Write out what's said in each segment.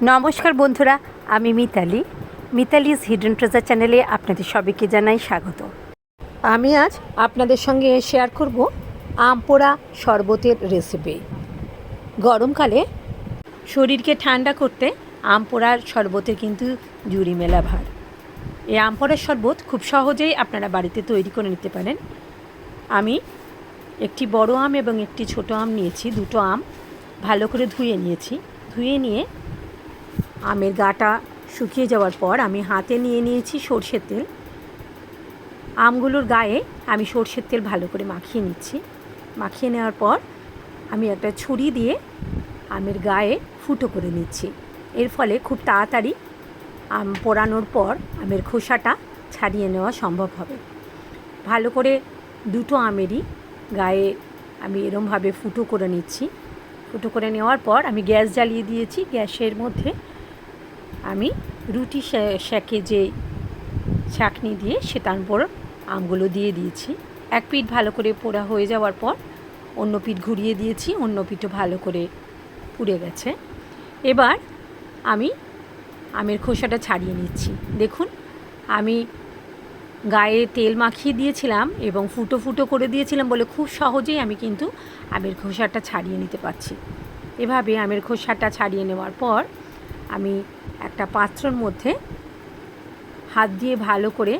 নমস্কার বন্ধুরা, আমি মিতালি। মিতালিজ হিডেন ট্রেজার চ্যানেলে আপনাদের সবাইকে জানাই স্বাগত। আমি আজ আপনাদের সঙ্গে শেয়ার করব আম পোড়া শরবতের রেসিপি গরমকালে শরীরকে ঠান্ডা করতে আম পোড়ার শরবতের কিন্তু জুড়ি মেলা ভার। এই আম পোড়ার শরবত খুব সহজেই আপনারা বাড়িতে তৈরি করে নিতে পারেন। আমি একটি বড় আম এবং একটি ছোট আম নিয়েছি, দুটো আম ভালো করে ধুয়ে নিয়েছি। ধুয়ে নিয়ে আমের গাটা শুকিয়ে যাওয়ার পর আমি হাতে নিয়ে নিয়েছি সর্ষের তেল। আমগুলোর গায়ে আমি সর্ষের তেল ভালো করে মাখিয়ে নিচ্ছি। মাখিয়ে নেওয়ার পর আমি একটা ছুরি দিয়ে আমের গায়ে ফুটো করে নিচ্ছি। এর ফলে খুব তাড়াতাড়ি আম পোড়ানোর পর আমের খোসাটা ছাড়িয়ে নেওয়া সম্ভব হবে। ভালো করে দুটো আমেরই গায়ে আমি এরমভাবে ফুটো করে নিচ্ছি। ফুটো করে নেওয়ার পর আমি গ্যাস জ্বালিয়ে দিয়েছি। গ্যাসের মধ্যে আমি রুটি শে- সেঁকে যে ছাঁকনি দিয়ে সেটার উপর আমগুলো দিয়ে দিয়েছি। এক পিঠ ভালো করে পোড়া হয়ে যাওয়ার পর অন্য পিঠ ঘুরিয়ে দিয়েছি, অন্য পিঠও ভালো করে পুড়ে গেছে। এবার আমি আমের খোসাটা ছাড়িয়ে নিচ্ছি। দেখুন, আমি গায়ে তেল মাখিয়ে দিয়েছিলাম এবং ফুটো ফুটো করে দিয়েছিলাম বলে খুব সহজেই আমি কিন্তু আমের খোসাটা ছাড়িয়ে নিতে পারছি। এভাবে আমের খোসাটা ছাড়িয়ে নেওয়ার পর আমি একটা পাত্রর মধ্যে হাত দিয়ে ভালো করে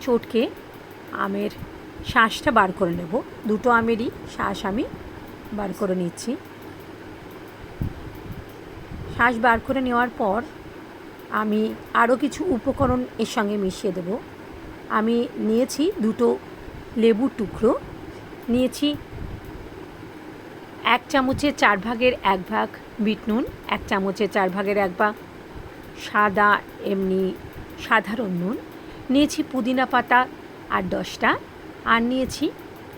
চটকে আমের শ্বাসটা বার করে নেব। দুটো আমেরই শ্বাস আমি বার করে নিচ্ছি। শ্বাস বার করে নেওয়ার পর আমি আরও কিছু উপকরণ এর সঙ্গে মিশিয়ে দেব। আমি নিয়েছি দুটো লেবুর টুকরো। নিয়েছি এক চামচের চার ভাগের এক ভাগ বিট নুন, এক চামচের চার ভাগের এক ভাগ সাদা, এমনি সাধারণ নুন। নিয়েছি পুদিনা পাতা আর দশটা। আর নিয়েছি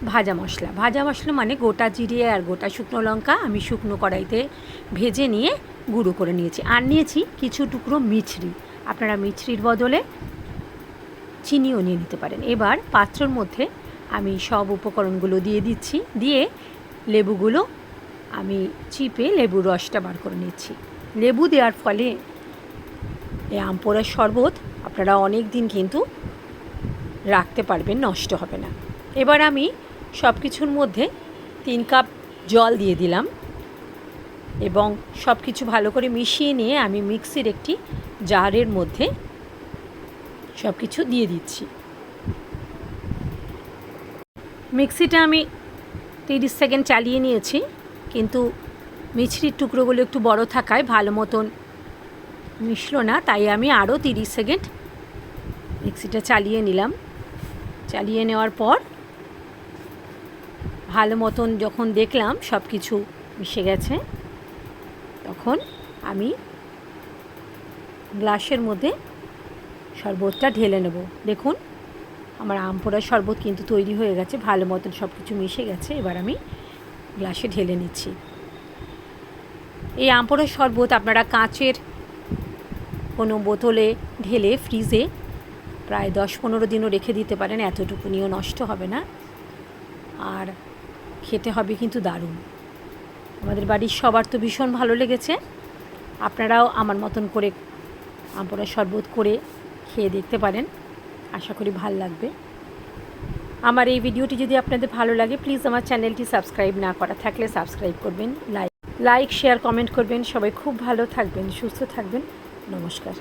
ভাজা মশলা। ভাজা মশলা মানে গোটা জিরে আর গোটা শুকনো লঙ্কা আমি শুকনো কড়াইতে ভেজে নিয়ে গুঁড়ো করে নিয়েছি। আর নিয়েছি কিছু টুকরো মিছরি। আপনারা মিছরির বদলে চিনিও নিয়ে নিতে পারেন। এবার পাত্রর মধ্যে আমি সব উপকরণগুলো দিয়ে দিচ্ছি। দিয়ে লেবুগুলো আমি চিপে লেবুর রসটা বার করে নিচ্ছি। লেবু দেওয়ার ফলে এই আম পোড়ার শরবত আপনারা অনেক দিন কিন্তু রাখতে পারবেন, নষ্ট হবে না। এবার আমি সব কিছুর মধ্যে তিন কাপ জল দিয়ে দিলাম এবং সব কিছু ভালো করে মিশিয়ে নিয়ে আমি মিক্সির একটি জারের মধ্যে সব কিছু দিয়ে দিচ্ছি। মিক্সিটা আমি তিরিশ সেকেন্ড চালিয়ে নিয়েছি। কিন্তু মিছরির টুকরোগুলো একটু বড় থাকায় ভালো মতন মিশলো না, তাই আমি আরও তিরিশ সেকেন্ড মিক্সিটা চালিয়ে নিলাম। চালিয়ে নেওয়ার পর ভালো মতন যখন দেখলাম সব কিছু মিশে গেছে, তখন আমি গ্লাসের মধ্যে শরবতটা ঢেলে নেব। দেখুন, আমার আম পোড়ার শরবত কিন্তু তৈরি হয়ে গেছে, ভালো মতন সব কিছু মিশে গেছে। এবার আমি গ্লাসে ঢেলে নিচ্ছি। এই আম পোড়ার শরবত আপনারা কাঁচের কোনো বোতলে ঢেলে ফ্রিজে প্রায় দশ পনেরো দিনও রেখে দিতে পারেন, এতটুকুনিও নষ্ট হবে না। আর খেতে হবে কিন্তু দারুণ। আমাদের বাড়ির সবার তো ভীষণ ভালো লেগেছে। আপনারাও আমার মতন করে আমপোড়া শরবত করে খেয়ে দেখতে পারেন। আশা করি ভালো লাগবে। আমার এই ভিডিওটি যদি আপনাদের ভালো লাগে প্লিজ আমার চ্যানেলটি সাবস্ক্রাইব না করা থাকলে সাবস্ক্রাইব করবেন লাইক লাইক শেয়ার কমেন্ট করবেন। সবাই খুব ভালো থাকবেন, সুস্থ থাকবেন। নমস্কার।